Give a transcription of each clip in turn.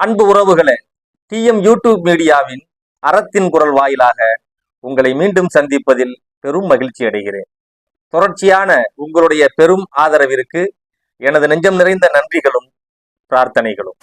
அன்பு உறவுகளே DM YouTube மீடியாவின் அறத்தின் குரல் வாயிலாக உங்களை மீண்டும் சந்திப்பதில் பெரும் மகிழ்ச்சி அடைகிறேன். தொடர்ச்சியான உங்களுடைய பெரும் ஆதரவிற்கு எனது நெஞ்சம் நிறைந்த நன்றிகளும் பிரார்த்தனைகளும்.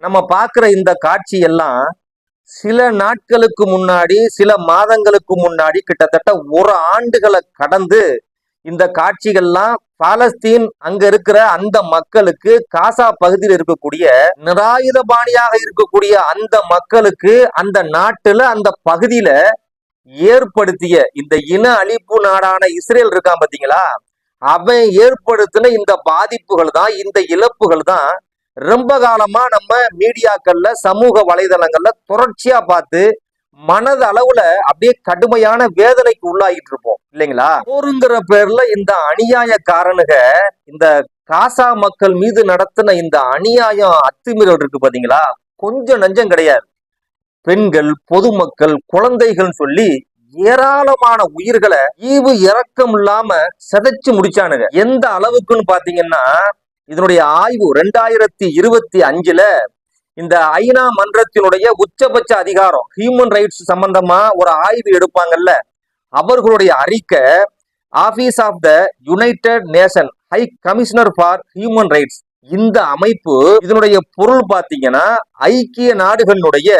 நம்ம பார்க்குற இந்த காட்சி எல்லாம் சில நாட்களுக்கு முன்னாடி சில மாதங்களுக்கு முன்னாடி கிட்டத்தட்ட ஒரு ஆண்டுகளை கடந்து இந்த காட்சிகள்லாம் பாலஸ்தீன் அங்க இருக்கிற அந்த மக்களுக்கு காசா பகுதியில் இருக்கக்கூடிய நிராயுதபாணியாக இருக்கக்கூடிய அந்த மக்களுக்கு அந்த நாட்டுல அந்த பகுதியில ஏற்படுத்திய இந்த இன அழிப்பு நாடான இஸ்ரேல் இருக்கான் பாத்தீங்களா? அவன் ஏற்படுத்தின இந்த பாதிப்புகள் தான் இந்த இழப்புகள் தான் ரொம்ப காலமா நம்ம மீடியாக்கள்ல சமூக வலைதளங்கள்ல தொடர்ச்சியா பார்த்து மனது அளவுல அப்படியே கடுமையான வேதனைக்கு உள்ளாகிட்டு இருப்போம் இல்லைங்களா? போருங்கிற பேர்ல இந்த அநியாயக்காரனுக இந்த காசா மக்கள் மீது நடத்தின இந்த அநியாயம் அத்துமீறல் இருக்கு பாத்தீங்களா? கொஞ்சம் நஞ்சம் கிடையாது. பெண்கள் பொதுமக்கள் குழந்தைகள் சொல்லி ஏராளமான உயிர்களை ஈவு இறக்கம் இல்லாம சிதைச்சு முடிச்சானுங்க எந்த அளவுக்குன்னு பாத்தீங்கன்னா இதனுடைய ஆய்வு ரெண்டாயிரத்தி இருபத்தி அஞ்சுல இந்த ஐநா மன்றத்தினுடைய உச்சபட்ச அதிகாரம் ஹியூமன் ரைட்ஸ் சம்பந்தமா ஒரு ஆய்வு எடுப்பாங்கல்ல அவர்களுடைய அறிக்கை office of the united nation high commissioner for human rights இந்த அமைப்பு இதனுடைய பொருள் பார்த்தீங்கன்னா ஐக்கிய நாடுகளுடைய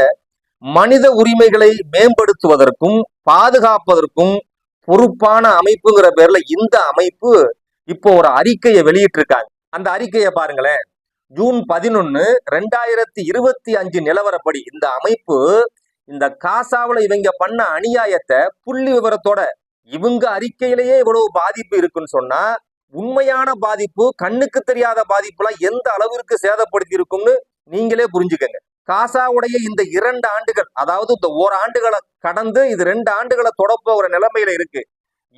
மனித உரிமைகளை மேம்படுத்துவதற்கும் பாதுகாப்பதற்கும் பொறுப்பான அமைப்புங்கிற பேர்ல இந்த அமைப்பு இப்போ ஒரு அறிக்கையை வெளியிட்டிருக்காங்க. அந்த அறிக்கையை பாருங்களேன். ஜூன் பதினொன்னு ரெண்டாயிரத்தி இருபத்தி அஞ்சு நிலவரப்படி இந்த அமைப்பு இந்த காசாவில் இவங்க பண்ண அநியாயத்தை புள்ளி விவரத்தோட இவங்க அறிக்கையிலேயே இவ்வளவு பாதிப்பு இருக்குன்னு சொன்னா உண்மையான பாதிப்பு கண்ணுக்கு தெரியாத பாதிப்புலாம் எந்த அளவிற்கு சேதப்படுத்தி இருக்கும்னு நீங்களே புரிஞ்சுக்கங்க. காசாவுடைய இந்த இரண்டு ஆண்டுகள் அதாவது இந்த ஓராண்டுகளை கடந்து இது ரெண்டு ஆண்டுகளை தொடப்போகிற நிலைமையில இருக்கு.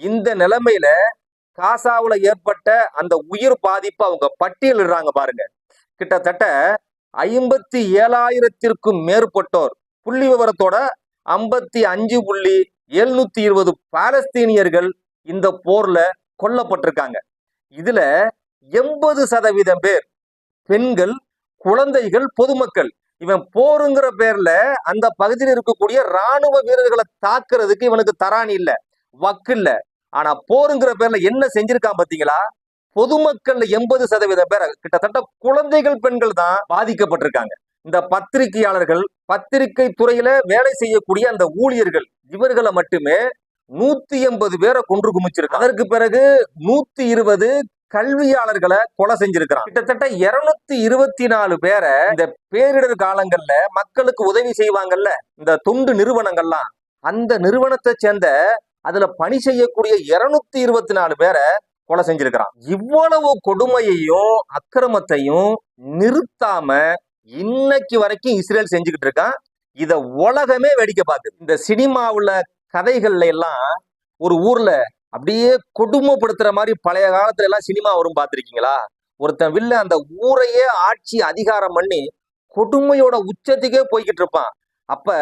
இந்த நிலைமையில காசாவுல ஏற்பட்ட அந்த உயிர் பாதிப்பு அவங்க பட்டியலிடுறாங்க பாருங்க. கிட்டத்தட்ட ஐம்பத்தி ஏழாயிரத்திற்கும் மேற்பட்டோர். புள்ளி விவரத்தோட ஐம்பத்தி அஞ்சு புள்ளி எழுநூத்தி இருபது பாலஸ்தீனியர்கள் இந்த போர்ல கொல்லப்பட்டிருக்காங்க. இதுல எண்பது சதவீதம் பேர் பெண்கள் குழந்தைகள் பொதுமக்கள். இவன் போருங்கிற பேர்ல அந்த பகுதியில் இருக்கக்கூடிய ராணுவ வீரர்களை தாக்குறதுக்கு இவனுக்கு தராணி இல்ல வக்கு இல்ல. ஆனா போருங்கிற பேர்ல என்ன செஞ்சிருக்கான் பாத்தீங்களா? பொதுமக்கள் எண்பது சதவீதம் பேர் கிட்டத்தட்ட குழந்தைகள் பெண்கள் தான் பாதிக்கப்பட்டிருக்காங்க. இந்த பத்திரிகையாளர்கள் பத்திரிகை துறையில வேலை செய்யக்கூடிய அந்த ஊழியர்கள் இவர்களை மட்டுமே நூத்தி எண்பது பேரை கொன்று குமிச்சிருக்கு அதற்கு பிறகு நூத்தி இருபது கல்வியாளர்களை கொலை செஞ்சிருக்கிறான் கிட்டத்தட்ட இருநூத்தி இருபத்தி நாலு பேரை இந்த பேரிடர் காலங்கள்ல மக்களுக்கு உதவி செய்வாங்கல்ல இந்த தொண்டு நிறுவனங்கள்லாம். அந்த நிறுவனத்தை சேர்ந்த அதுல பணி செய்யக்கூடிய இருநூத்தி இருபத்தி நாலு பேரை கொலை செஞ்சிருக்கிறான். இவ்வளவு கொடுமையையும் அக்கிரமத்தையும் நிறுத்தாம இன்னைக்கு வரைக்கும் இஸ்ரேல் செஞ்சுக்கிட்டு இருக்கான் இத உலகமே வேடிக்கை பார்க்குது. இந்த சினிமாவுல கதைகள்ல எல்லாம் ஒரு ஊர்ல அப்படியே கொடுமைப்படுத்துற மாதிரி பழைய காலத்துல எல்லாம் சினிமா வரும் பார்த்துருக்கீங்களா? ஒருத்தன் வில்ல அந்த ஊரையே ஆட்சி அதிகாரம் பண்ணி கொடுமையோட உச்சத்துக்கே போய்கிட்டு இருப்பான். அப்ப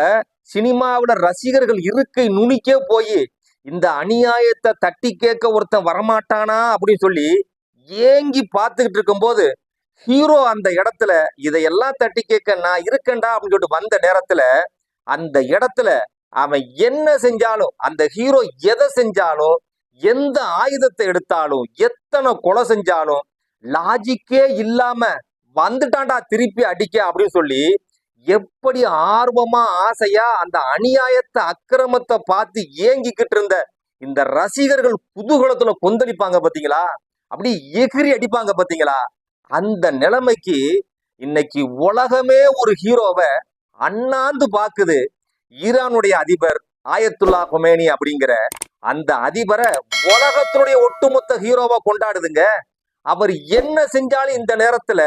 சினிமாவோட ரசிகர்கள் இருக்கை நுனிக்கே போய் இந்த அநியாயத்தை தட்டி கேட்க ஒருத்தன் வரமாட்டானா அப்படின்னு சொல்லி ஏங்கி பார்த்துக்கிட்டு இருக்கும்போது ஹீரோ அந்த இடத்துல இதையெல்லாம் தட்டி கேட்க நான் இருக்கேன்டா அப்படின்னு சொல்லிட்டு வந்த நேரத்துல அந்த இடத்துல அவன் என்ன செஞ்சாலும் அந்த ஹீரோ எதை செஞ்சாலும் எந்த ஆயுதத்தை எடுத்தாலும் எத்தனை கொலை செஞ்சாலும் லாஜிக்கே இல்லாம வந்துட்டான்டா திருப்பி அடிக்க அப்படின்னு சொல்லி எப்படி ஆர்வமா ஆசையா அந்த அநியாயத்தை அக்கிரமத்தை பார்த்து ஏங்கிக்கிட்டு இருந்த இந்த ரசிகர்கள் புதுகுலத்துல கொந்தளிப்பாங்க பாத்தீங்களா? அப்படி எகிரி அடிப்பாங்க பாத்தீங்களா? அந்த நிலைமைக்கு இன்னைக்கு உலகமே ஒரு ஹீரோவை அண்ணாந்து பாக்குது. ஈரானுடைய அதிபர் ஆயத்துல்லா கொமேனி அப்படிங்கிற அந்த அதிபரை உலகத்தினுடைய ஒட்டுமொத்த ஹீரோவா கொண்டாடுதுங்க. அவர் என்ன செஞ்சாலும் இந்த நேரத்துல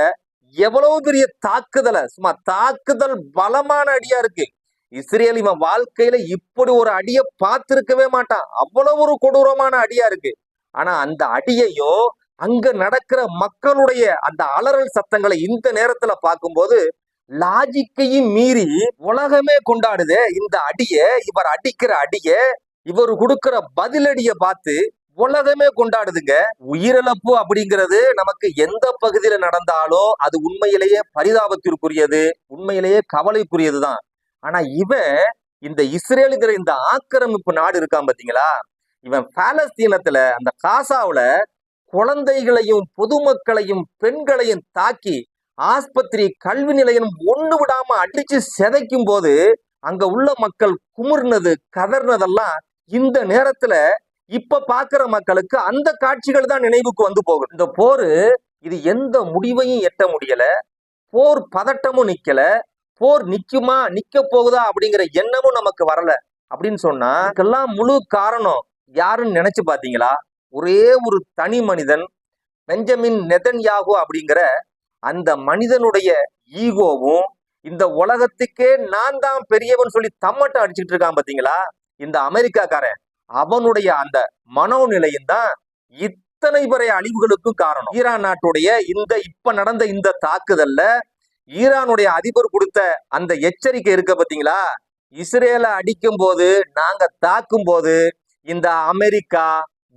எவ்வளவு பெரிய தாக்குதலை சும்மா தாக்குதல் பலமான அடியா இருக்கு. இஸ்ரேல் இவன் வாழ்க்கையில இப்படி ஒரு அடியை பார்த்திருக்கவே மாட்டான். அவ்வளவு ஒரு கொடூரமான அடியா இருக்கு. ஆனா அந்த அடியையும் அங்க நடக்கிற மக்களுடைய அந்த அலறல் சத்தங்களை இந்த நேரத்துல பார்க்கும்போது லாஜிக்கையும் மீறி உலகமே கொண்டாடுது. இந்த அடிய இவர் அடிக்கிற அடிய இவர் கொடுக்கிற பதிலடிய பார்த்து உலகமே கொண்டாடுதுங்க. உயிரிழப்பு அப்படிங்கிறது நமக்கு எந்த பகுதியில நடந்தாலும் அது உண்மையிலேயே பரிதாபத்திற்குரியது உண்மையிலேயே கவலைக்குரியதுதான். ஆனா இவன் இந்த இஸ்ரேலுங்கிற இந்த ஆக்கிரமிப்பு நாடு இருக்கான் பாத்தீங்களா? இவன் பாலஸ்தீனத்துல அந்த காசாவுல குழந்தைகளையும் பொதுமக்களையும் பெண்களையும் தாக்கி ஆஸ்பத்திரி கல்வி நிலையம் ஒண்ணு விடாம அடிச்சு சிதைக்கும் போது அங்க உள்ள மக்கள் குமுறினது கதர்னதெல்லாம் இந்த நேரத்துல இப்ப பாக்குற மக்களுக்கு அந்த காட்சிகள் தான் நினைவுக்கு வந்து போகும். இந்த போரு இது எந்த முடிவையும் எட்ட முடியல. போர் பதட்டமும் நிக்கல. போர் நிக்குமா நிக்க போகுதா அப்படிங்கிற எண்ணமும் நமக்கு வரல. அப்படின்னு சொன்னா இதுக்கெல்லாம் முழு காரணம் யாருன்னு நினைச்சு பாத்தீங்களா? ஒரே ஒரு தனி மனிதன் பெஞ்சமின் நெதன் யாகோ அப்படிங்கிற அந்த மனிதனுடைய ஈகோவும் இந்த உலகத்துக்கே நான் தான் பெரியவன் சொல்லி தம்மட்டம் அடிச்சுட்டு இருக்கான் பாத்தீங்களா? இந்த அமெரிக்காக்காரன். அவனுடைய அந்த மனோநிலையும் தான் இத்தனை பெரிய அழிவுகளுக்கும் காரணம். ஈரான் நாட்டுடைய இந்த இப்ப நடந்த இந்த தாக்குதல்ல ஈரானுடைய அதிபர் கொடுத்த அந்த எச்சரிக்கை இருக்க பாத்தீங்களா? இஸ்ரேலை அடிக்கும் போது நாங்க தாக்கும் போது இந்த அமெரிக்கா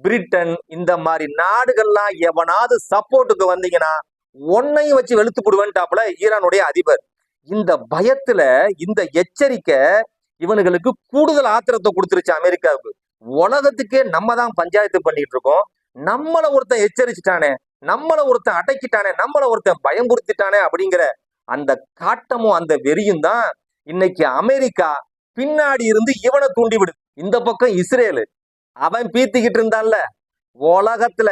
பிரிட்டன் இந்த மாதிரி நாடுகள்லாம் எவனாவது சப்போர்ட்டுக்கு வந்தீங்கன்னா ஒன்னையும் வச்சு வெளுத்து போடுவேன்ட்டாப்புல ஈரானுடைய அதிபர். இந்த பயத்துல இந்த எச்சரிக்கை இவனுங்களுக்கு கூடுதல் ஆத்திரத்தை கொடுத்துருச்சு அமெரிக்காவுக்கு. உலகத்துக்கே நம்ம தான் பஞ்சாயத்து பண்ணிட்டு இருக்கோம். நம்மள ஒருத்தன் எச்சரிச்சுட்டானே நம்மள ஒருத்தன் அடைக்கிட்டானே நம்மள ஒருத்தன் பயம்புறுத்திட்டானே அப்படிங்கிற அந்த காட்டமும் அந்த வெறியும் தான் இன்னைக்கு அமெரிக்கா பின்னாடி இருந்து இவனை தூண்டி விடுது. இந்த பக்கம் இஸ்ரேலு. அவன் பீத்திக்கிட்டு இருந்தான்ல. உலகத்துல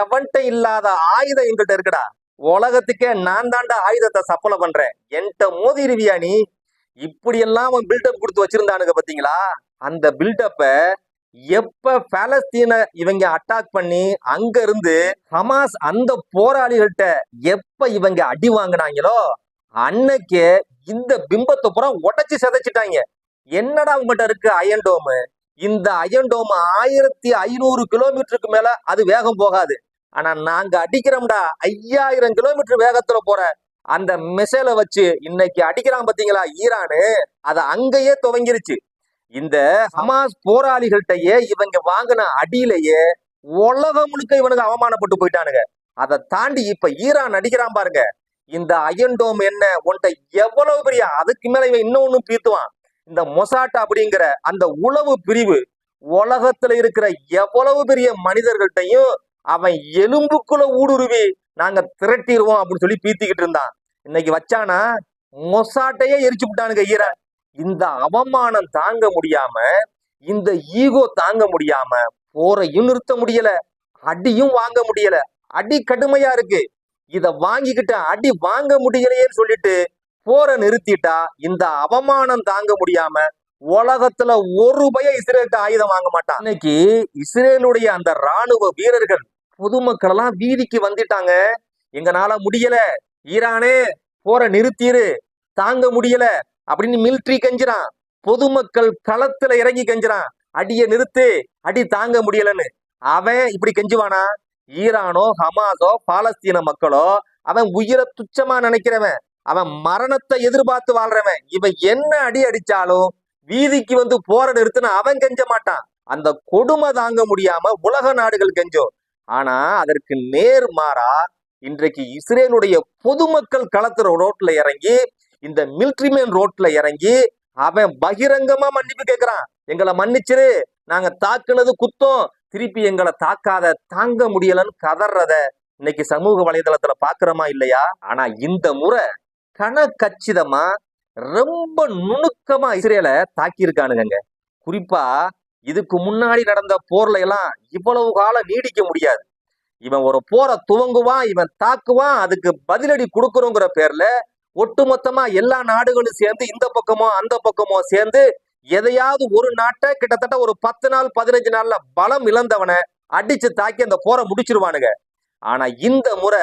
எவன்கிட்ட இல்லாத ஆயுதம் எங்கிட்ட இருக்குடா. உலகத்துக்கே நான் தாண்டா ஆயுதத்தை சப்பலை பண்றேன். என்கிட்ட மோதிருவியா நீ? இப்படி எல்லாம் அவன் பில்டப் கொடுத்து வச்சிருந்தானுங்க பாத்தீங்களா? அந்த பில்டப்ப எப்ப பாலஸ்தீன இவங்க அட்டாக் பண்ணி அங்க இருந்து ஹமாஸ் அந்த போராளிகள்கிட்ட எப்ப இவங்க அடி வாங்கினாங்களோ அன்னைக்கு இந்த பிம்பத்தை பூரா உடைச்சு சிதைச்சிட்டாங்க. என்னடா உங்ககிட்ட இருக்கு அயன்டோம் இந்த அயன்டோம் ஆயிரத்தி ஐநூறு கிலோமீட்டருக்கு மேல அது வேகம் போகாது. ஆனா நாங்க அடிக்கிறோம்டா ஐயாயிரம் கிலோமீட்டர் வேகத்துல போற அந்த மிசைலை வச்சு இன்னைக்கு அடிக்கிறான் பாத்தீங்களா ஈரானு அது அங்கேயே துவங்கிருச்சு. இந்த ஹமாஸ் போராளிகள்கிட்டயே இவங்க வாங்கின அடியிலேயே உலகம் முழுக்க இவனுக்கு அவமானப்பட்டு போயிட்டானுங்க. அதை தாண்டி இப்ப ஈரான் அடிக்கிறான் பாருங்க. இந்த அயன்டோம் என்ன உன்ட்ட எவ்வளவு பெரிய அதுக்கு மேல இவன் இன்னொன்னு பீத்துவான். இந்த மொசாட் அப்படிங்கிற அந்த உளவு பிரிவு உலகத்துல இருக்கிற எவ்வளவு பெரிய மனிதர்கள்ட்டையும் அவன் எலும்புக்குள்ள ஊடுருவி நாங்க திரட்டிடுவோம் அப்படின்னு சொல்லி பீத்திக்கிட்டு இருந்தான். இன்னைக்கு வச்சானா மொசாட்டையே எரிச்சு விட்டானுங்க ஈரான். இந்த அவமானம் தாங்க முடியாம இந்த ஈகோ தாங்க முடியாம போரையும் நிறுத்த முடியல அடியும் வாங்க முடியல. அடி கடுமையா இருக்கு. இத வாங்கிக்கிட்ட அடி வாங்க முடியலையேன்னு சொல்லிட்டு போரை நிறுத்திட்டா இந்த அவமானம் தாங்க முடியாம உலகத்துல ஒரு பய இஸ்ரேல்கிட்ட ஆயுதம் வாங்க மாட்டான். இன்னைக்கு இஸ்ரேலுடைய அந்த ராணுவ வீரர்கள் பொதுமக்கள் எல்லாம் வீதிக்கு வந்துட்டாங்க. எங்கனால முடியல. ஈரானே போரை நிறுத்திரு. தாங்க முடியல. அப்படின்னு மிலிட்ரி கெஞ்சுறான். பொதுமக்கள் களத்துல இறங்கி கெஞ்சுறான். அடிய நிறுத்து அடி தாங்க முடியலன்னு. அவன் இப்படி கெஞ்சுவானா? ஈரானோ ஹமாஸோ பாலஸ்தீன மக்களோ அவன் உயிரை துச்சமா நினைக்கிறவன். அவன் மரணத்தை எதிர்பார்த்து வாழ்றவன். இவன் என்ன அடி அடிச்சாலும் வீதிக்கு வந்து போற நிறுத்தின அவன் கெஞ்ச மாட்டான். அந்த கொடுமை தாங்க முடியாம உலக நாடுகள் கெஞ்சோம். ஆனா அதற்கு நேர் மாறா இன்றைக்கு இஸ்ரேலுடைய பொதுமக்கள் களத்துல ரோட்ல இறங்கி இந்த மிலிட்ரி மேன் ரோட்ல இறங்கி அவன் பகிரங்கமா மன்னிப்பு கேட்கிறான் எங்களை மன்னிச்சிரு. நாங்க தாக்குனது குத்தம். திருப்பி எங்களை தாக்காத தாங்க முடியலன்னு கதறத இன்னைக்கு சமூக வலைதளத்துல பாக்குறோமா இல்லையா? ஆனா இந்த முறை கன கச்சிதமா ரொம்ப நுணுக்கமா இஸ்ரேலை தாக்கியிருக்கானுங்க குறிப்பா இதுக்கு முன்னாடி நடந்த போர்ல எல்லாம் இவ்வளவு காலம் நீடிக்க முடியாது. இவன் ஒரு போரை துவங்குவான் இவன் தாக்குவான் அதுக்கு பதிலடி கொடுக்கறோங்கிற பேர்ல ஒட்டுமொத்தமா எல்லா நாடுகளும் சேர்ந்து இந்த பக்கமோ அந்த பக்கமோ சேர்ந்து எதையாவது ஒரு நாட்டை கிட்டத்தட்ட ஒரு பத்து நாள் பதினஞ்சு நாள்ல பலம் இழந்தவனை அடிச்சு தாக்கி அந்த போரை முடிச்சிருவானுங்க. ஆனா இந்த முறை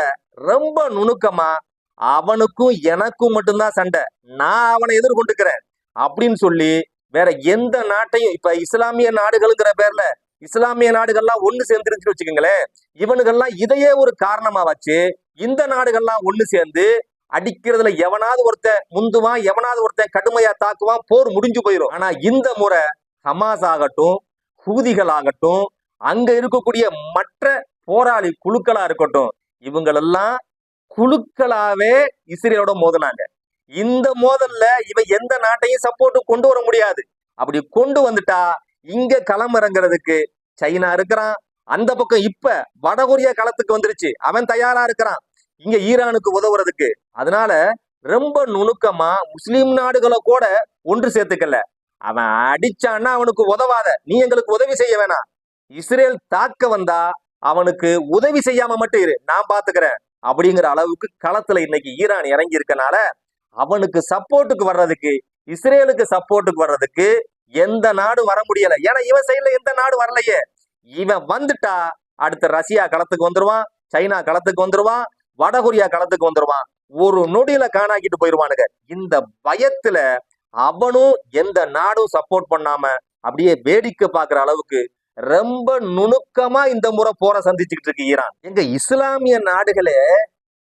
ரொம்ப நுணுக்கமா அவனுக்கும் எனக்கும் மட்டும்தான் சண்டை. நான் அவனை எதிர்கொண்டுக்கிறேன் அப்படின்னு சொல்லி வேற எந்த நாட்டையும் இப்ப இஸ்லாமிய நாடுகளுங்கிற பேர்ல இஸ்லாமிய நாடுகள்லாம் ஒண்ணு சேர்ந்துருச்சுன்னு வச்சுக்கோங்களேன். இவனுங்கெல்லாம் இதையே ஒரு காரணமா வச்சு இந்த நாடுகள்லாம் ஒண்ணு சேர்ந்து அடிக்கிறதுல எவனாவது ஒருத்தன் முந்துவான் எவனாவது ஒருத்தன் கடுமையா தாக்குவான் போர் முடிஞ்சு போயிடும் ஆனா இந்த முறை ஹமாஸ் ஆகட்டும் ஹூதிகள் ஆகட்டும் அங்க இருக்கக்கூடிய மற்ற போராளி குழுக்களா இருக்கட்டும் இவங்களெல்லாம் குழுக்களாவே இஸ்ரேலோட மோதினாங்க. இந்த மோதல்ல இவன் எந்த நாட்டையும் சப்போர்ட் கொண்டு வர முடியாது. அப்படி கொண்டு வந்துட்டா இங்க களமிறங்கிறதுக்கு சைனா இருக்கிறான். அந்த பக்கம் இப்ப வடகொரியா களத்துக்கு வந்துருச்சு. அவன் தயாரா இருக்கிறான். இங்க ஈரானுக்கு உதவுறதுக்கு. அதனால ரொம்ப நுணுக்கமா முஸ்லீம் நாடுகளை கூட ஒன்று சேர்த்துக்கல. அவன் அடிச்சான்னா அவனுக்கு உதவாத. நீ எங்களுக்கு உதவி செய்ய வேணாம். இஸ்ரேல் தாக்க வந்தா அவனுக்கு உதவி செய்யாம மட்டும் இரு. நான் பாத்துக்கிறேன். அப்படிங்கிற அளவுக்கு களத்துல இன்னைக்கு ஈரான் இறங்கி இருக்கனால அவனுக்கு சப்போர்ட்டுக்கு வர்றதுக்கு இஸ்ரேலுக்கு சப்போர்ட்டுக்கு வர்றதுக்கு எந்த நாடு வர முடியல. ஏன்னா இவன் சைடுல எந்த நாடு வரலையே. இவன் வந்துட்டா அடுத்த ரஷ்யா களத்துக்கு வந்துருவான் சைனா களத்துக்கு வந்துருவான் வடகொரியா களத்துக்கு வந்துருவான். ஒரு நொடியில காணாக்கிட்டு போயிருவானுங்க. இந்த பயத்துல அவனும் எந்த நாடும் சப்போர்ட் பண்ணாம அப்படியே வேடிக்கை பார்க்குற அளவுக்கு ரொம்ப நுணுக்கமா இந்த முறை போற சந்திச்சுக்கிட்டு இருக்கு ஈரான். எங்க இஸ்லாமிய நாடுகளே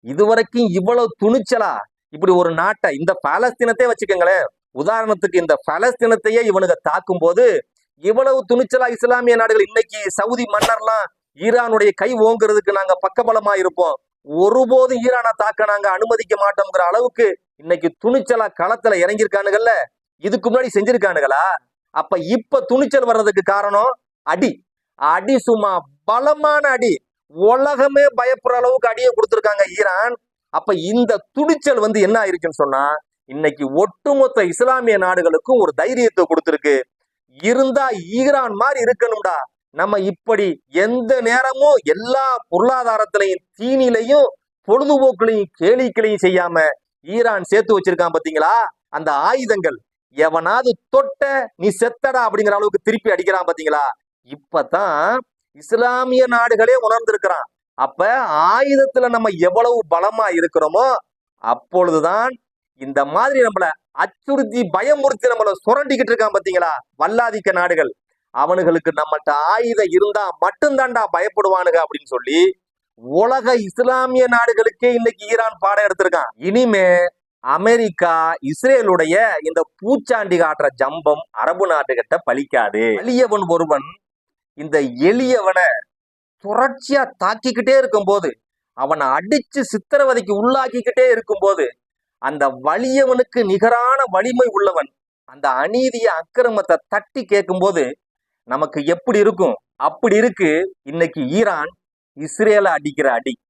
இதுவரைக்கும் இவ்வளவு துணிச்சலா? இப்படி ஒரு நாட்டை இந்த பாலஸ்தீனத்தை வச்சுக்கோங்களேன். உதாரணத்துக்கு இந்த பலஸ்தீனத்தையே இவனுங்க தாக்கும் போது இவ்வளவு துணிச்சலா இஸ்லாமிய நாடுகள்? இன்னைக்கு சவுதி மன்னர்லாம் ஈரானுடைய கை ஓங்குறதுக்கு நாங்க பக்கபலமா இருப்போம். ஒருபோதும் ஈரானை தாக்க நாங்க அனுமதிக்க மாட்டோம்ங்கிற அளவுக்கு இன்னைக்கு துணிச்சலா களத்துல இறங்கியிருக்கானுங்கல்ல? இதுக்கு முன்னாடி செஞ்சிருக்கானுங்களா? அப்ப இப்ப துணிச்சல் வர்றதுக்கு காரணம் அடி. அடி சும்மா பலமான அடி. உலகமே பயப்படுற அளவுக்கு அடியை கொடுத்துருக்காங்க ஈரான். அப்ப இந்த துணிச்சல் வந்து என்ன ஆயிருக்குன்னு சொன்னா இன்னைக்கு ஒட்டுமொத்த இஸ்லாமிய நாடுகளுக்கும் ஒரு தைரியத்தை கொடுத்துருக்கு. இருந்தா ஈரான் மாதிரி இருக்கணும்டா. நம்ம இப்படி எந்த நேரமும் எல்லா பொருளாதாரத்திலையும் தீனிலையும் பொழுதுபோக்குலையும் கேளிக்கலையும் செய்யாம ஈரான் சேர்த்து வச்சிருக்கான் பாத்தீங்களா? அந்த ஆயுதங்கள். எவனாவது தொட்ட நீ செத்தடா அப்படிங்கிற அளவுக்கு திருப்பி அடிக்கிறான் பாத்தீங்களா? இப்பதான் இஸ்லாமிய நாடுகளே உணர்ந்திருக்கிறான். அப்ப ஆயுதத்துல நம்ம எவ்வளவு பலமா இருக்கிறோமோ அப்பொழுதுதான் இந்த மாதிரி நம்மள அச்சுறுத்தி பயமுறுத்தி நம்மள சுரண்டிக்கிட்டு இருக்கான் பாத்தீங்களா? வல்லாதிக்க நாடுகள். அவனுங்களுக்கு நம்மகிட்ட ஆயுதம் இருந்தா மட்டும்தான்டா பயப்படுவானுங்க அப்படின்னு சொல்லி உலக இஸ்லாமிய நாடுகளுக்கே இன்னைக்கு ஈரான் பாடம் எடுத்திருக்கான். இனிமே அமெரிக்கா இஸ்ரேலுடைய இந்த பூச்சாண்டி காட்டுற ஜம்பம் அரபு நாட்டுகிட்ட பலிக்காது. எளியவன் ஒருவன் இந்த எளியவனை தொடர்ச்சியா தாக்கிக்கிட்டே இருக்கும்போது அவனை அடிச்சு சித்திரவதைக்கு உள்ளாக்கிக்கிட்டே இருக்கும்போது அந்த வலியவனுக்கு நிகரான வலிமை உள்ளவன் அந்த அநீதிய அக்கிரமத்தை தட்டி கேட்கும்போது நமக்கு எப்படி இருக்கும்? அப்படி இருக்கு. இன்னைக்கு ஈரான் இஸ்ரேலை அடிக்கிற அடி.